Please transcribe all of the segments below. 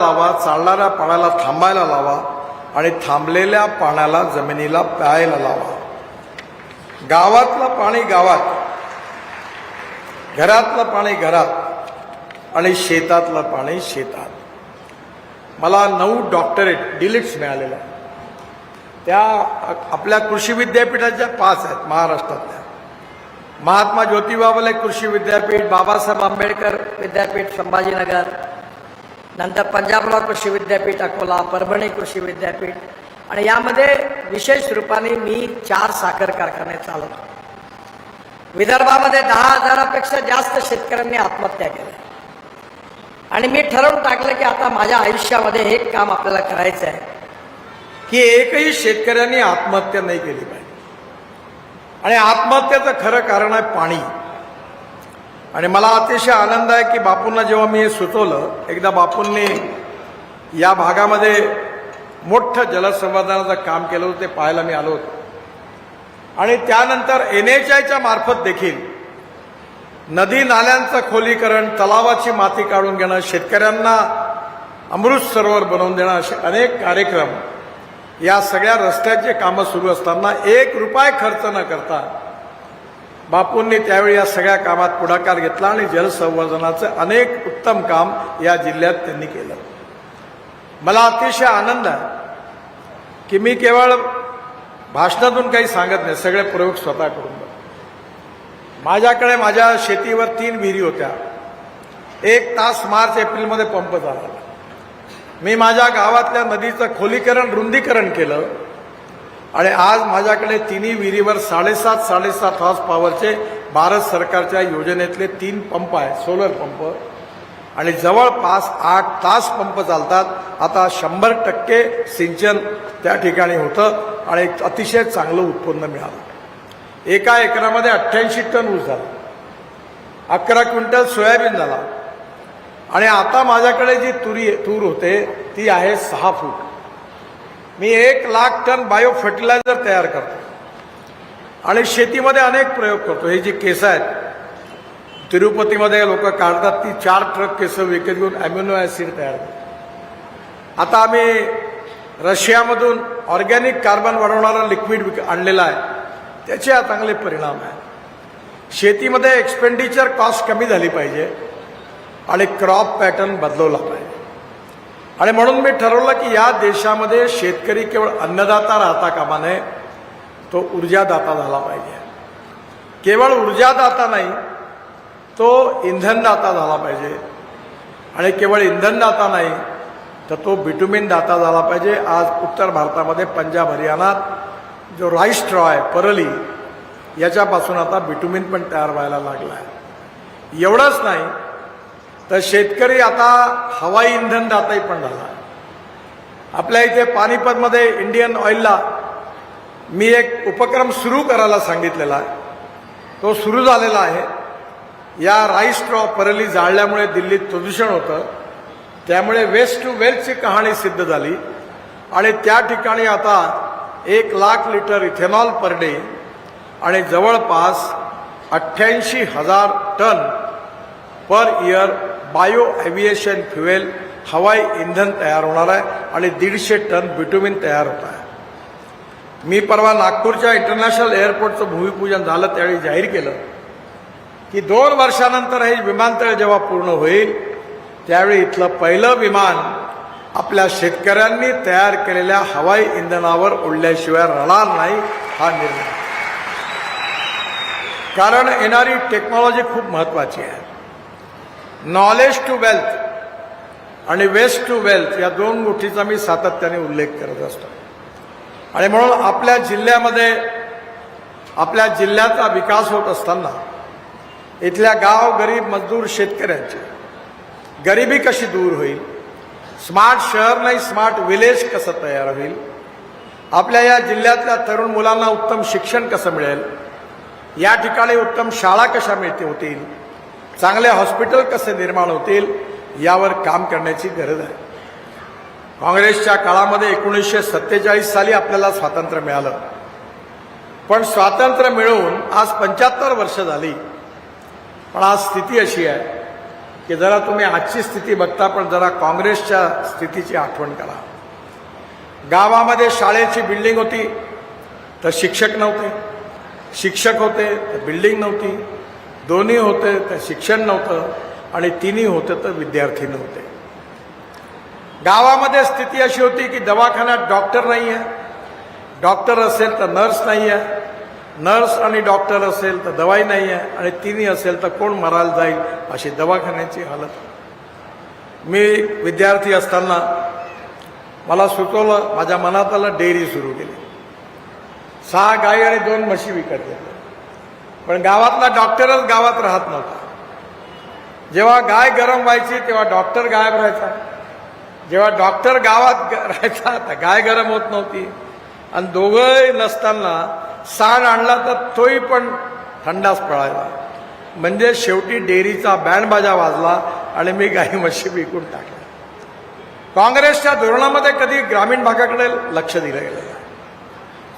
लावा चालणाऱ्या पाण्याला थांबायला लावा आणि थांबलेल्या पाण्याला जमिनीला प्यायला लावा. गावातलं पाणी गावात घरातलं पाणी घरात आणि शेतातलं पाणी शेतात. मला नऊ डॉक्टरेट डिलिट्स मिळालेल्या त्या आपल्या कृषी विद्यापीठाच्या पाच आहेत महाराष्ट्रातल्या. महात्मा ज्योतिबा फुले कृषी विद्यापीठ बाबासाहेब आंबेडकर विद्यापीठ संभाजीनगर नंतर पंजाबराव कृषी विद्यापीठ अकोला परभणी कृषी विद्यापीठ. आणि यामध्ये विशेष रूपाने मी चार साखर कारखाने चालवतो. विदर्भामध्ये दहा हजारापेक्षा जास्त शेतकऱ्यांनी आत्महत्या केल्या आणि मी ठरवून टाकलं की आता माझ्या आयुष्यामध्ये हे काम आपल्याला करायचं आहे की एकही शेतकऱ्यांनी आत्महत्या नाही केली पाहिजे. आणि आत्महत्येचं खरं कारण आहे पाणी. आणि मला अतिशय आनंद आहे की बापूंना जेव्हा मी हे सुचवलं एकदा बापूंनी या भागामध्ये मोठं जलसंवर्धनाचं काम केलं होतं ते पाहायला मी आलो होतो. आणि त्यानंतर एन एच आयच्या मार्फत देखील नदी नाल्यांचं खोलीकरण तलावाची माती काढून घेणं शेतकऱ्यांना अमृत सरोवर बनवून देणं असे अनेक कार्यक्रम या सगळ्या रस्त्याचे कामं सुरू असताना एक रुपये खर्च न करता बापूंनी त्यावेळी या सगळ्या कामात पुढाकार घेतला आणि जलसंवर्धनाचं अनेक उत्तम काम या जिल्ह्यात त्यांनी केलं. मला अतिशय आनंद आहे की मी केवळ भाषणातून काही सांगत नाही सगळे प्रयोग स्वतः करून माझ्याकडे माझ्या शेतीवर तीन विहिरी होत्या. एक तास मार्च एप्रिलमध्ये पंप झाला. मी माझ्या गावातल्या नदीचं खोलीकरण रुंदीकरण केलं. आणि आज माझ्याकडे तिन्ही विहिरीवर साडेसात साडेसात हॉर्स पॉवरचे भारत सरकारच्या योजनेतले तीन पंप आहे सोलर पंप. आणि जवळपास आठ तास पंप चालतात. आता शंभर टक्के सिंचन त्या ठिकाणी होतं आणि एक अतिशय चांगलं उत्पन्न मिळालं. एका एकरामध्ये अठ्ठ्याऐंशी टन ऊस झाला. अकरा क्विंटल सोयाबीन झाला. आणि आता माझ्याकडे जी तुरी तूर होते ती आहे सहा फूट. मी एक लाख टन बायो फर्टिलायझर तयार करतो. आणि शेतीमध्ये अनेक प्रयोग करतो. हे जी केस आहेत तिरुपतीमध्ये लोक काढतात ती चार ट्रक केसं विकत घेऊन अम्युनो ॲसिड तयार आता आम्ही रशियामधून ऑर्गॅनिक कार्बन वाढवणारं लिक्विड विक आणलेलं आहे. त्याचे हा चांगले परिणाम आहेत. शेतीमध्ये एक्सपेंडिचर कॉस्ट कमी झाली पाहिजे आणि क्रॉप पॅटर्न बदलवला पाहिजे. आणि म्हणून मी ठरवलं की या देशामध्ये शेतकरी केवळ अन्नदाता राहता कामा नये तो ऊर्जादाता झाला पाहिजे. केवळ ऊर्जादाता नाही तो इंधनदाता झाला पाहिजे. आणि केवळ इंधनदाता नाही तर तो बिटुमिन दाता झाला पाहिजे. आज उत्तर भारतामध्ये पंजाब हरियाणात जो राईस स्ट्रॉ आहे परली याच्यापासून आता बिटुमिन पण तयार व्हायला लागला आहे. एवढंच नाही तर शेतकरी आता हवाई इंधन दाताही पण झाला. आपल्या इथे पानिपतमध्ये इंडियन ऑइलला मी एक उपक्रम सुरू करायला सांगितलेला आहे. तो सुरू झालेला आहे. या राईस स्ट्रॉ परली जाळल्यामुळे दिल्लीत प्रदूषण होतं. त्यामुळे वेस्ट टू वेल्थची कहाणी सिद्ध झाली. आणि त्या ठिकाणी आता एक lakh litre ethanol per day आणि जवळपास अठ्ठ्याऐंशी हजार ton per year bio aviation fuel हवाई इंधन तयार होणार आहे आणि दीडशे टन बिटुमिन तयार होत आहे. मी परवा नागपूरच्या इंटरनॅशनल एअरपोर्टचं भूमिपूजन झालं त्यावेळी जाहीर केलं की दोन वर्षानंतर हे विमानतळ जेव्हा पूर्ण होईल त्यावेळी इथलं पहिलं विमान आपल्या शेतकऱ्यांनी तयार केलेल्या हवाई इंधनावर उडल्याशिवाय राहणार नाही हा निर्णय. कारण येणारी टेक्नॉलॉजी खूप महत्वाची आहे. नॉलेज टू वेल्थ आणि वेस्ट टू वेल्थ या दोन गोष्टीचा मी सातत्याने उल्लेख करत असतो. आणि म्हणून आपल्या जिल्ह्यामध्ये आपल्या जिल्ह्याचा विकास होत असताना इथल्या गाव गरीब मजदूर शेतकऱ्यांची गरिबी कशी दूर होईल? स्मार्ट शहर नाही स्मार्ट विलेज कसं तयार होईल? आपल्या या जिल्ह्यातल्या तरुण मुलांना उत्तम शिक्षण कसं मिळेल? या ठिकाणी उत्तम शाळा कशा मिळते होतील चांगले हॉस्पिटल कसे निर्माण होतील यावर काम करण्याची गरज आहे. काँग्रेसच्या काळामध्ये एकोणीसशे सत्तेचाळीस साली आपल्याला स्वातंत्र्य मिळालं. पण स्वातंत्र्य मिळवून आज पंच्याहत्तर वर्ष झाली. पण आज स्थिती अशी आहे की जरा तुम्ही आजची स्थिती बघता पण जरा काँग्रेसच्या स्थितीची आठवण करा. गावामध्ये शाळेची बिल्डिंग होती तर शिक्षक नव्हते. शिक्षक होते तर बिल्डिंग नव्हती. दोन्ही होते तर शिक्षण नव्हतं आणि तिन्ही होते तर विद्यार्थी नव्हते गावामध्ये स्थिती अशी होती की दवाखान्यात डॉक्टर नाही आहे डॉक्टर असेल तर नर्स नाही आहे नर्स आणि डॉक्टर असेल तर दवाई नाही आहे आणि तिन्ही असेल तर कोण मरायला जाईल अशी दवाखान्याची हालत. मी विद्यार्थी असताना मला सुचवलं माझ्या मनात आलं डेअरी सुरू केली. सहा गाई आणि दोन म्हशी विकत घेतल्या. पण गावातला डॉक्टरच गावात राहत नव्हता. जेव्हा गाय गरम व्हायची तेव्हा डॉक्टर गायब राहायचा. जेव्हा डॉक्टर गावात राहायचा तर गाय गरम होत नव्हती. आणि दोघंही नसताना सांड आणला तर तोही पण थंडाच पळायला. म्हणजे शेवटी डेअरीचा बँडबाजा वाजला आणि मी गाई म्हशी विकून टाकल्या. काँग्रेसच्या धोरणामध्ये कधी ग्रामीण भागाकडे लक्ष दिलं गेलं नाही.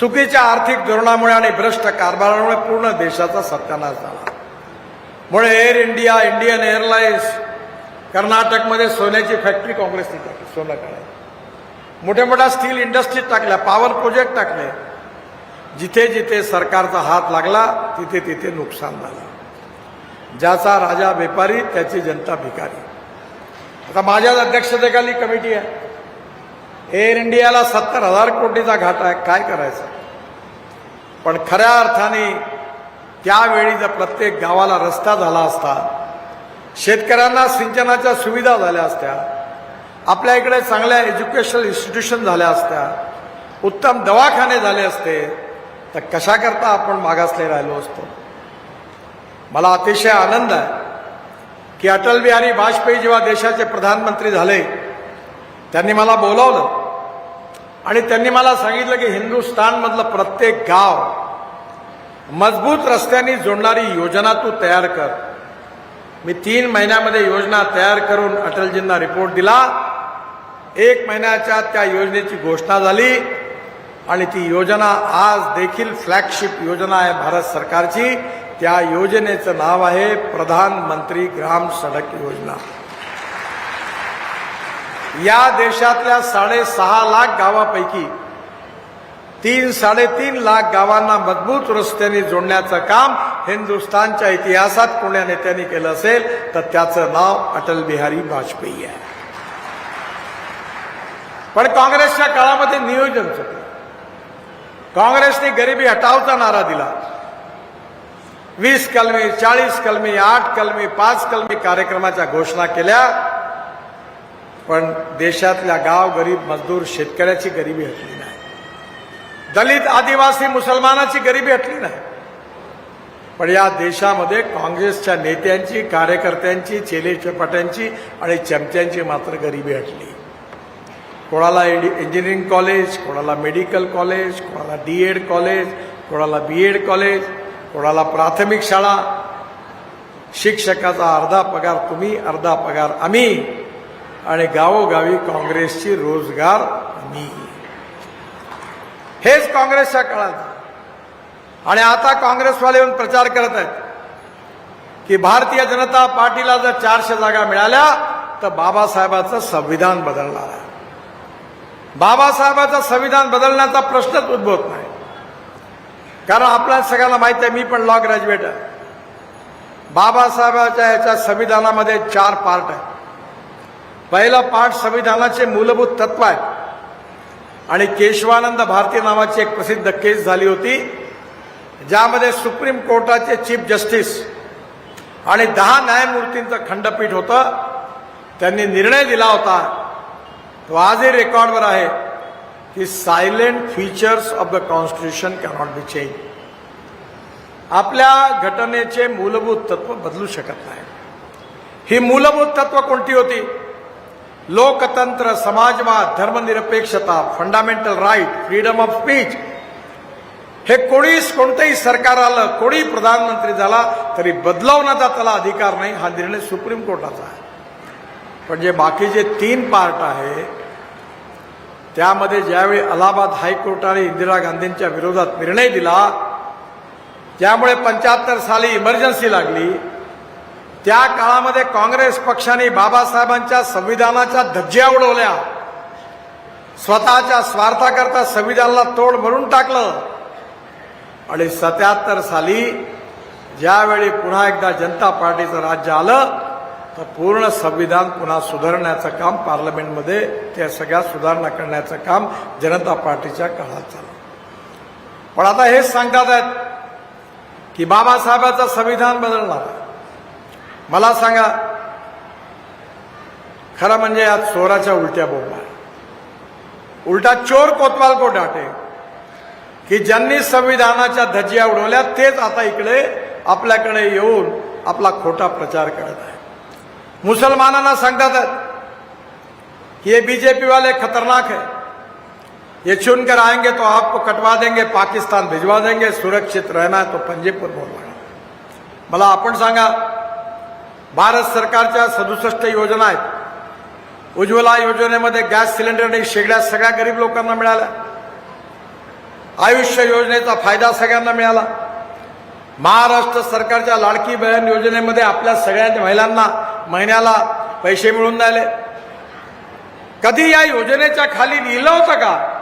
चुकीच्या आर्थिक धोरणामुळे आणि भ्रष्ट कारभारामुळे पूर्ण देशाचा सत्यानाश झाला. मुळे एअर इंडिया इंडियन एअरलाइन्स कर्नाटकमध्ये सोन्याची फॅक्टरी काँग्रेसने टाकली सोनं काढायला मोठ्या मोठ्या स्टील इंडस्ट्रीज टाकल्या पॉवर प्रोजेक्ट टाकले. जिथे जिथे सरकारचा हात लागला तिथे तिथे नुकसान झालं. ज्याचा राजा व्यापारी त्याची जनता भिकारी. आता माझ्याच अध्यक्षतेखाली कमिटी आहे. एअर इंडियाला सत्तर हजार कोटीचा घाटा आहे. काय करायचं? पण खऱ्या अर्थाने त्यावेळी जर प्रत्येक गावाला रस्ता झाला असता शेतकऱ्यांना सिंचनाच्या सुविधा झाल्या असत्या आपल्या इकडे चांगल्या एज्युकेशनल इन्स्टिट्यूशन झाल्या असत्या उत्तम दवाखाने झाले असते तर कशाकरता आपण मागासले राहिलो असतो? मला अतिशय आनंद आहे की अटल बिहारी वाजपेयी जेव्हा देशाचे प्रधानमंत्री झाले त्यांनी मला बोलावलं. आणि त्यांनी मला सांगितलं की हिंदुस्थानमधलं प्रत्येक गाव मजबूत रस्त्यांनी जोडणारी योजना तू तयार कर. मी तीन महिन्यामध्ये योजना तयार करून अटलजींना रिपोर्ट दिला. एक महिन्याच्या त्या योजनेची घोषणा झाली आणि ती योजना आज देखील फ्लॅगशिप योजना आहे भारत सरकारची. त्या योजनेचं नाव आहे प्रधानमंत्री ग्राम सडक योजना. या देशातल्या साडेसहा लाख गावापैकी तीन साडेतीन लाख गावांना मजबूत रस्त्यांनी जोडण्याचं काम हिंदुस्थानच्या इतिहासात कोण्या नेत्यांनी केलं असेल तर त्याचं नाव अटल बिहारी वाजपेयी आहे. पण काँग्रेसच्या काळामध्ये नियोजन चुकलं. काँग्रेसने गरिबी हटावचा नारा दिला. वीस कलमी चाळीस कलमी आठ कलमी पाच कलमी कार्यक्रमाच्या घोषणा केल्या. पण देशातल्या गाव गरीब मजदूर शेतकऱ्याची गरिबी हटली नाही. दलित आदिवासी मुसलमानाची गरिबी हटली नाही. पण या देशामध्ये काँग्रेसच्या नेत्यांची कार्यकर्त्यांची चेले चपाट्यांची आणि चमच्यांची मात्र गरिबी हटली. कोणाला इंजिनिअरिंग कॉलेज कोणाला मेडिकल कॉलेज कोणाला डी एड कॉलेज कोणाला बी एड कॉलेज कोणाला प्राथमिक शाळा. शिक्षकाचा अर्धा पगार तुम्ही अर्धा पगार आम्ही. आणि गावोगावी काँग्रेसची रोजगार हमी हेच काँग्रेसच्या काळात. आणि आता काँग्रेसवाले येऊन प्रचार करत आहेत. की भारतीय जनता पार्टीला जर चारशे जागा मिळाल्या तर बाबासाहेबाचं संविधान बदलणार आहे. बाबासाहेबाचं संविधान बदलण्याचा प्रश्नच उद्भवत नाही. कारण आपल्या सगळ्यांना माहिती आहे मी पण लॉ ग्रॅज्युएट आहे. बाबासाहेबाच्या याच्या संविधानामध्ये चार पार्ट आहे पहिला पाठ संविधानाचे मूलभूत तत्व आहे. आणि केशवानंद भारती नावाची एक प्रसिद्ध केस झाली होती ज्यामध्ये सुप्रीम कोर्टाचे चीफ जस्टिस आणि दहा न्यायमूर्तींचं खंडपीठ होतं. त्यांनी निर्णय दिला होता तो आजही रेकॉर्डवर आहे की salient features of the constitution cannot be change. आपल्या घटनेचे मूलभूत तत्व बदलू शकत नाही. ही मूलभूत तत्व कोणती होती? लोकतंत्र समाजवाद धर्मनिरपेक्षता fundamental right freedom of speech हे कोणीच कोणतंही सरकार आलं कोणी प्रधानमंत्री झाला तरी बदलावण्याचा त्याला अधिकार नाही हा निर्णय सुप्रीम कोर्टाचा आहे. पण जे बाकीचे तीन पार्ट आहे त्यामध्ये ज्यावेळी अलाहाबाद हायकोर्टाने इंदिरा गांधींच्या विरोधात निर्णय दिला ज्यामुळे पंच्याहत्तर साली इमर्जन्सी लागली त्या काळामध्ये काँग्रेस पक्षाने बाबासाहेबांच्या संविधानाच्या धज्ज्या उडवल्या. स्वतःच्या स्वार्थाकरता संविधानाला तोड भरून टाकलं. आणि सत्याहत्तर साली ज्यावेळी पुन्हा एकदा जनता पार्टीचं राज्य आलं तर पूर्ण संविधान पुन्हा सुधारण्याचं काम पार्लमेंटमध्ये त्या सगळ्या सुधारणा करण्याचं काम जनता पार्टीच्या काळात झालं. पण आता हेच सांगतात आहेत की बाबासाहेबाचं संविधान बदलणार आहे. मला सांगा खरं म्हणजे यात चोराच्या उलट्या बोंबा उलटा चोर कोतवाल को डाटे की ज्यांनी संविधानाच्या धज्जिया उडवल्या तेच आता इकडे आपल्याकडे येऊन आपला खोटा प्रचार करत आहे मुसलमानांना सांगतात की कि ये बीजेपी वाले खतरनाक है ये चुनकर आएंगे तो आपको कटवा देंगे पाकिस्तान भिजवा देंगे सुरक्षित रहना है तो पंजेपूर बोलवा मला आपण सांगा भारत सरकारच्या सदुसष्ट योजना आहेत. उज्ज्वला योजनेमध्ये गॅस सिलेंडर आणि शेगड्या सगळ्या गरीब लोकांना मिळाल्या. आयुष्य योजनेचा फायदा सगळ्यांना मिळाला. महाराष्ट्र सरकारच्या लाडकी बहन योजनेमध्ये आपल्या सगळ्या महिलांना महिन्याला पैसे मिळून राहिले. कधी या योजनेच्या खाली लिहिलं होतं का?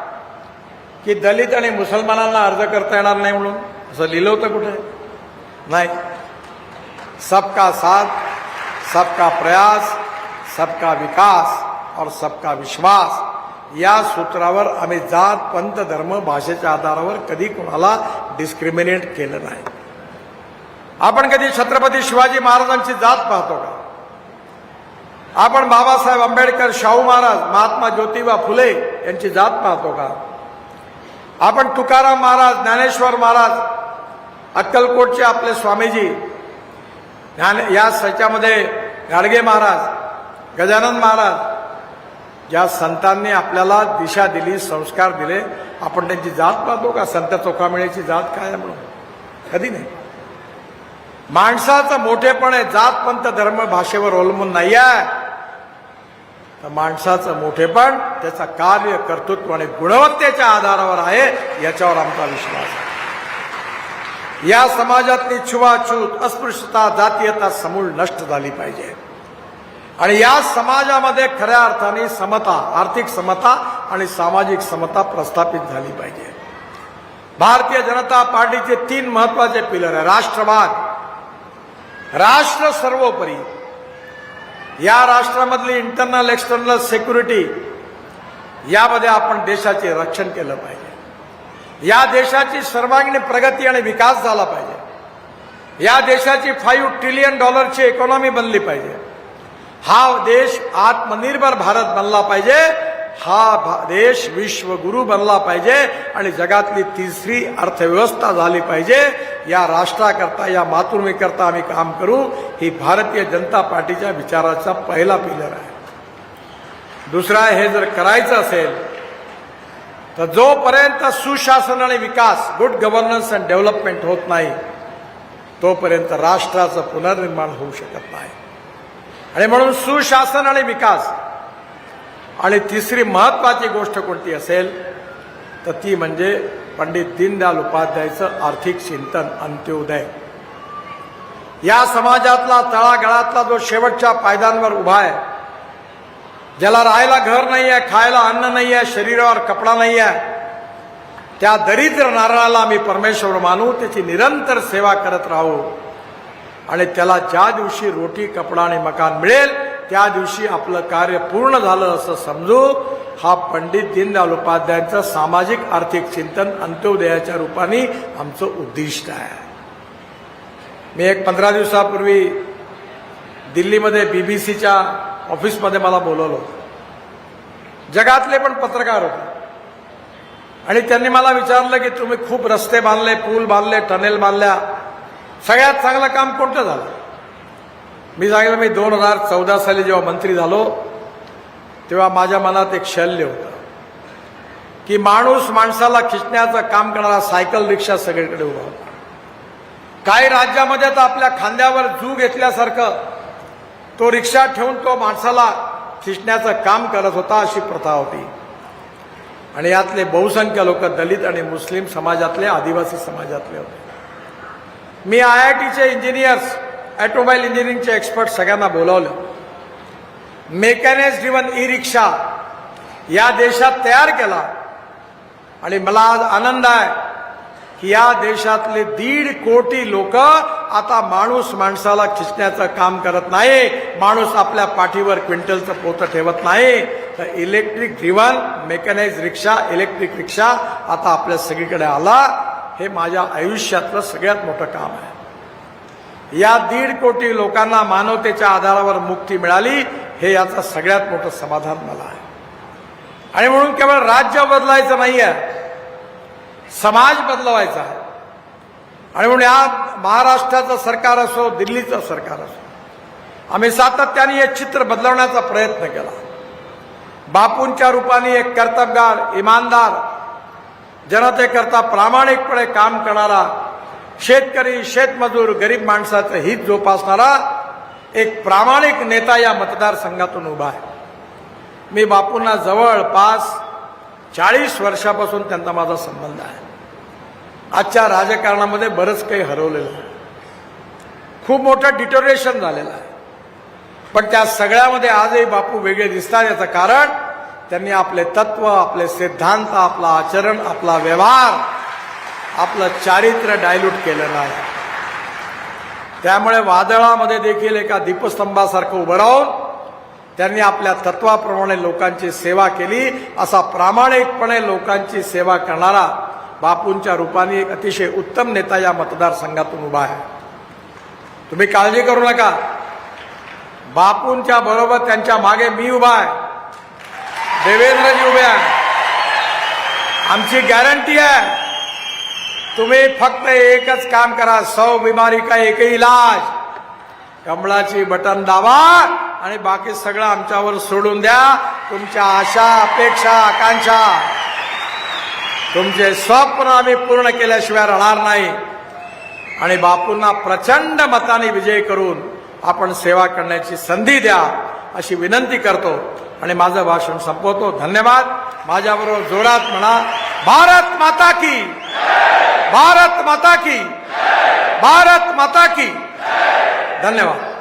की दलित आणि मुसलमानांना अर्ज करता येणार नाही म्हणून. असं लिहिलं होतं कुठे? नाही. सबका साथ सबका प्रयास सबका विकास और सबका विश्वास. या सूत्रावर आम्ही जात पंथ धर्म भाषेच्या आधारावर कधी कोणाला डिस्क्रिमिनेट केलं नाही. आपण कधी छत्रपती शिवाजी महाराजांची जात पाहतो का? आपण बाबासाहेब आंबेडकर शाहू महाराज महात्मा ज्योतिबा फुले यांची जात पाहतो का? आपण तुकाराम महाराज ज्ञानेश्वर महाराज अक्कलकोटचे आपले स्वामीजी ज्ञान या सच्यामध्ये गाडगे महाराज गजानन महाराज ज्या संतांनी आपल्याला दिशा दिली संस्कार दिले आपण त्यांची जात पाहतो का? संत चोखामेळ्याची जात काय म्हणून? कधी नाही. माणसाचं मोठेपण आहे जात पंत धर्म भाषेवर अवलंबून नाही आहे. तर माणसाचं मोठेपण त्याचा कार्य कर्तृत्व आणि गुणवत्तेच्या आधारावर आहे याच्यावर आमचा विश्वास आहे. या समाजातली छुवाछूत अस्पृश्यता जातीयता समूळ नष्ट झाली पाहिजे. आणि या समाजामध्ये खऱ्या अर्थाने समता आर्थिक समता आणि सामाजिक समता प्रस्थापित झाली पाहिजे. भारतीय जनता पार्टीचे तीन महत्त्वाचे पिलर आहे राष्ट्रवाद. राष्ट्र सर्वोपरी. या राष्ट्रामधली इंटरनल एक्सटर्नल सेक्युरिटी यामध्ये आपण देशाचे रक्षण केलं पाहिजे. या देशाची सर्वांगीण प्रगती आणि विकास झाला पाहिजे. या देशाची फाईव्ह ट्रिलियन डॉलरची इकॉनॉमी बनली पाहिजे. हा देश आत्मनिर्भर भारत बनला पाहिजे. हा भा- देश विश्वगुरु बनला पाहिजे आणि जगातली तिसरी अर्थव्यवस्था झाली पाहिजे. या राष्ट्राकरता या मातृभूमीकरता आम्ही काम करू. ही भारतीय जनता पार्टीच्या विचाराचा पहिला पिलर आहे. दुसरा हे जर करायचं असेल तर जोपर्यंत सुशासन आणि विकास गुड गव्हर्नन्स अँड डेव्हलपमेंट होत नाही तोपर्यंत राष्ट्राचं पुनर्निर्माण होऊ शकत नाही. आणि म्हणून सुशासन आणि विकास. आणि तिसरी महत्वाची गोष्ट कोणती असेल तर ती म्हणजे पंडित दीनदयाल उपाध्यायचं आर्थिक चिंतन अंत्योदय. या समाजातला तळागळातला जो शेवटच्या पायद्यांवर उभा आहे ज्याला राहायला घर नाही आहे खायला अन्न नाही आहे शरीरावर कपडा नाही आहे त्या दरिद्र नारळाला आम्ही परमेश्वर मानू त्याची निरंतर सेवा करत राहू. आणि त्याला ज्या दिवशी रोटी कपडा आणि मकान मिळेल त्या दिवशी आपलं कार्य पूर्ण झालं असं समजू हा पंडित दीनदयाल उपाध्यायांचं सामाजिक आर्थिक चिंतन अंत्योदयाच्या रूपाने आमचं उद्दिष्ट आहे. मी एक पंधरा दिवसापूर्वी दिल्लीमध्ये बी बी सीच्या ऑफिसमध्ये मला बोलवलं होतं. जगातले पण पत्रकार होते. आणि त्यांनी मला विचारलं की तुम्ही खूप रस्ते बांधले पूल बांधले टनेल बांधल्या सगळ्यात चांगलं काम कोणतं झालं? मी सांगितलं मी दोन हजार चौदा साली जेव्हा मंत्री झालो तेव्हा माझ्या मनात एक शल्य होतं. की माणूस माणसाला खिचण्याचं काम करणारा सायकल रिक्षा सगळीकडे उभा होता. काही राज्यामध्ये तर आपल्या खांद्यावर जू घेतल्यासारखं तो रिक्षा ठेवून तो माणसाला खिचण्याचं काम करत होता अशी प्रथा होती. आणि यातले बहुसंख्य लोक दलित आणि मुस्लिम समाजातले आदिवासी समाजातले होते. मी आय आय टीचे इंजिनियर्स ॲटोमोबाईल इंजिनिअरिंगचे एक्सपर्ट सगळ्यांना बोलावलं. मेकॅनाइज ड्रिवन ई रिक्षा या देशात तयार केला. आणि मला आज आनंद आहे की या देशातले दीड कोटी लोक आता माणूस माणसाला खिचण्याचं काम करत नाही माणूस आपल्या पाठीवर क्विंटलचं पोतं ठेवत नाही. तर electric driven mechanise rickshaw electric rickshaw आता आपल्या सगळीकडे आला. हे माझ्या आयुष्यातलं सगळ्यात मोठं काम आहे. या दीड कोटी लोकांना मानवतेच्या आधारावर मुक्ती मिळाली हे याचं सगळ्यात मोठं समाधान मला आहे. आणि म्हणून केवळ राज्य बदलायचं नाही आहे समाज बदलवायचा आहे. आणि म्हणून या महाराष्ट्राचं सरकार असो दिल्लीचं सरकार असो आम्ही सातत्याने हे चित्र बदलवण्याचा प्रयत्न केला. बापूंच्या रूपाने एक कर्तबगार इमानदार जनतेकरता प्रामाणिकपणे काम करणारा शेतकरी शेतमजूर गरीब माणसाचं हित जोपासणारा एक प्रामाणिक नेता या मतदारसंघातून उभा आहे. मी बापूंना जवळपास चाळीस वर्षापासून त्यांचा माझा संबंध आहे. आजच्या राजकारणामध्ये बरंच काही हरवलेलं आहे. खूप मोठं डिटोरेशन झालेलं आहे. पण त्या सगळ्यामध्ये आजही बापू वेगळे दिसतात याचं कारण त्यांनी आपले तत्व आपले सिद्धांत आपला आचरण आपला व्यवहार आपलं चारित्र्य डायल्यूट केलं नाही. त्यामुळे वादळामध्ये देखील एका दीपस्तंभासारखं उभं राहून त्यांनी आपल्या तत्वाप्रमाणे लोकांची सेवा केली. असा प्रामाणिकपणे लोकांची सेवा करणारा बापूंच्या रूपाने एक अतिशय उत्तम नेता या मतदारसंघातून उभा आहे. तुम्ही काळजी करू नका. बापूंच्या बरोबर त्यांच्या मागे मी उभा आहे. देवेंद्रजी उभे आमची गॅरंटी आहे. तुम्ही फक्त एकच काम करा. सौ बिमारी का एकही इलाज. कमळाची बटन दावा आणि बाकी सगळं आमच्यावर सोडून द्या. तुमच्या आशा अपेक्षा आकांक्षा. तुमचे स्वप्न आम्ही पूर्ण केल्याशिवाय राहणार नाही. आणि बापूंना प्रचंड मताने विजय करून आपण सेवा करण्याची संधी द्या अशी विनंती करतो. आणि माझं भाषण संपवतो. धन्यवाद. माझ्याबरोबर जोरात म्हणा भारत माता की भारत माता की भारत माता की धन्यवाद.